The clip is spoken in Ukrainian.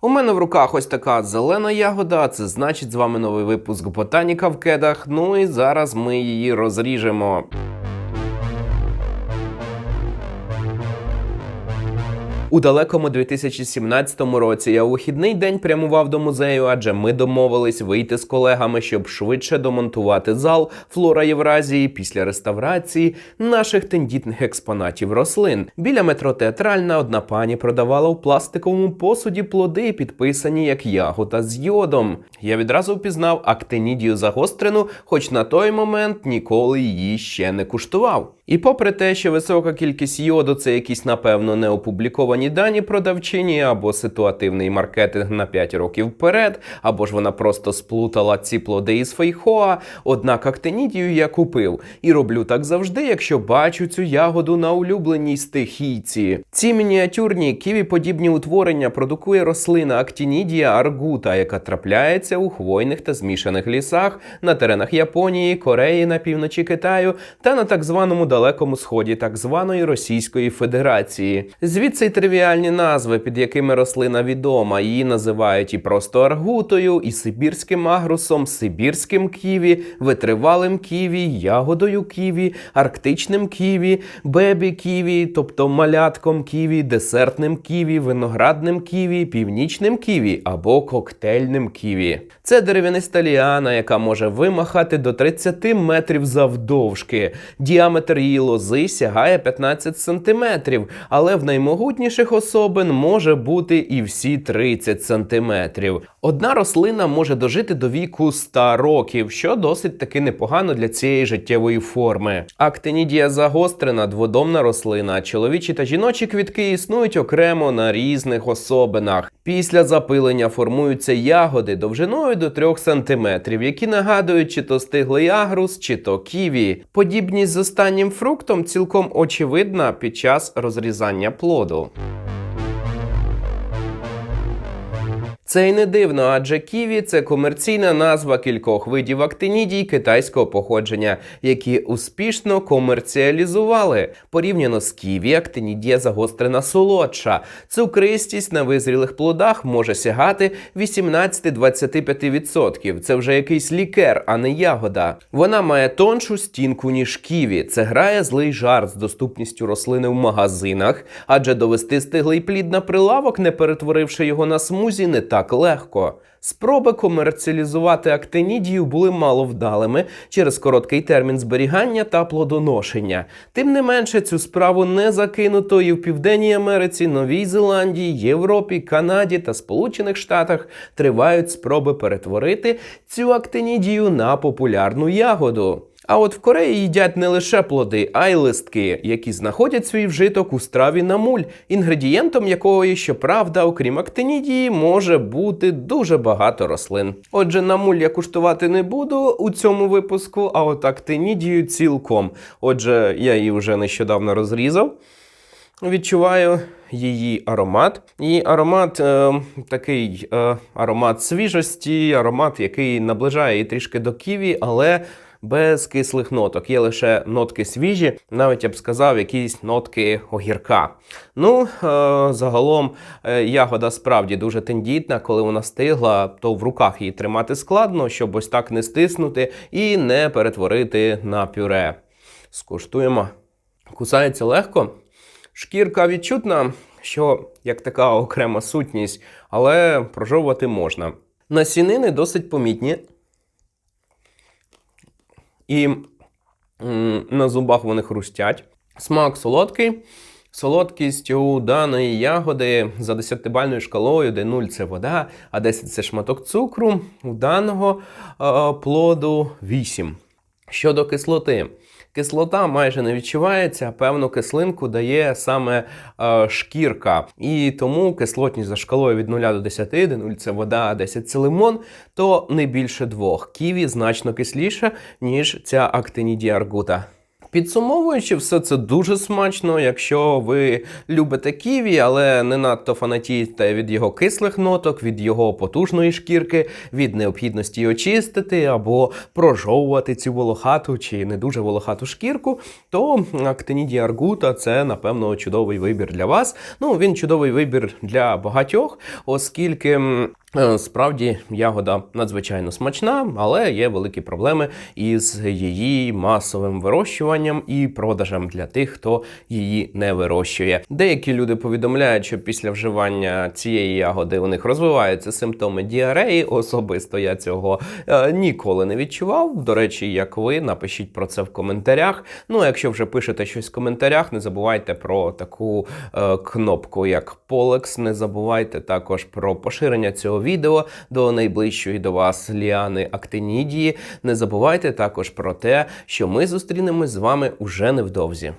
У мене в руках ось така зелена ягода, це значить з вами новий випуск Ботаніка в кедах. Ну і зараз ми її розріжемо. У далекому 2017 році я у вихідний день прямував до музею, адже ми домовились вийти з колегами, щоб швидше домонтувати зал Флора Євразії після реставрації наших тендітних експонатів рослин. Біля метро театральна одна пані продавала в пластиковому посуді плоди, підписані як ягода з йодом. Я відразу впізнав актинідію загострену, хоч на той момент ніколи її ще не куштував. І попри те, що висока кількість йоду це якісь, напевно, неопубліковані дані продавчині або ситуативний маркетинг на 5 років вперед, або ж вона просто сплутала ці плоди із фейхоа. Однак актинідію я купив і роблю так завжди, якщо бачу цю ягоду на улюбленій стихійці. Ці мініатюрні ківі-подібні утворення продукує рослина актинідія аргута, яка трапляється у хвойних та змішаних лісах на теренах Японії, Кореї на півночі Китаю та на так званому далекому сході так званої Російської Федерації. Звідси й тривіальні назви, під якими рослина відома. Її називають і просто аргутою, і сибірським агрусом, сибірським ківі, витривалим ківі, ягодою ківі, арктичним ківі, бебі ківі, тобто малятком ківі, десертним ківі, виноградним ківі, північним ківі або коктейльним ківі. Це дерев'яниста ліана, яка може вимахати до 30 метрів завдовжки. Діаметр її лози сягає 15 сантиметрів, але в наймогутніших особин може бути і всі 30 сантиметрів. Одна рослина може дожити до віку 100 років, що досить таки непогано для цієї життєвої форми. Актинідія загострена дводомна рослина. Чоловічі та жіночі квітки існують окремо на різних особинах. Після запилення формуються ягоди довжиною до 3 сантиметрів, які нагадують чи то стиглий агрус, чи то ківі. Подібність з останнім фруктом цілком очевидна під час розрізання плоду. Це й не дивно, адже ківі це комерційна назва кількох видів актинідій китайського походження, які успішно комерціалізували. Порівняно з ківі, актинідія загострена солодша. Цукристість на визрілих плодах може сягати 18-25%. Це вже якийсь лікер, а не ягода. Вона має тоншу стінку, ніж ківі. Це грає злий жарт з доступністю рослини в магазинах, адже довести стиглий плід на прилавок, не перетворивши його на смузі, не так легко. Спроби комерціалізувати актинідію були маловдалими через короткий термін зберігання та плодоношення. Тим не менше, цю справу не закинуто і в Південній Америці, Новій Зеландії, Європі, Канаді та Сполучених Штатах тривають спроби перетворити цю актинідію на популярну ягоду. А от в Кореї їдять не лише плоди, а й листки, які знаходять свій вжиток у страві намуль, інгредієнтом якої, щоправда, окрім актинідії, може бути дуже багато рослин. Отже, намуль я куштувати не буду у цьому випуску, а от актинідію цілком. Отже, я її вже нещодавно розрізав. Відчуваю її аромат. І аромат е, такий е, аромат свіжості, аромат, який наближає її трішки до ківі, але без кислих ноток. Є лише нотки свіжі, навіть я б сказав, якісь нотки огірка. Ну, е, загалом е, ягода справді дуже тендітна. Коли вона стигла, то в руках її тримати складно, щоб ось так не стиснути і не перетворити на пюре. Скуштуємо. Кусається легко. Шкірка відчутна, що як така окрема сутність, але прожовувати можна. Насінини досить помітні. І на зубах вони хрустять. Смак солодкий. Солодкість у даної ягоди за 10-бальною шкалою, де 0 це вода, а 10 це шматок цукру. У даного е, плоду 8. Щодо кислоти. Кислота майже не відчувається, певну кислинку дає саме е, шкірка. І тому кислотність за шкалою від 0 до 10, де 0 це вода, а 10 це лимон, то не більше двох. Ківі значно кисліше, ніж ця актинідія аргута. Підсумовуючи, все це дуже смачно. Якщо ви любите ківі, але не надто фанатієте від його кислих ноток, від його потужної шкірки, від необхідності очистити або прожовувати цю волохату чи не дуже волохату шкірку, то Actinidia arguta – це напевно чудовий вибір для вас. Ну він чудовий вибір для багатьох, оскільки. Е, Справді ягода надзвичайно смачна, але є великі проблеми із її масовим вирощуванням і продажем для тих, хто її не вирощує. Деякі люди повідомляють, що після вживання цієї ягоди у них розвиваються симптоми діареї. Особисто я цього е, ніколи не відчував. До речі, як ви, напишіть про це в коментарях. Ну, а якщо вже пишете щось в коментарях, не забувайте про таку е, кнопку, як Полекс. Не забувайте також про поширення відео до найближчої до вас ліани Актинідії. Не забувайте також про те, що ми зустрінемось з вами уже невдовзі.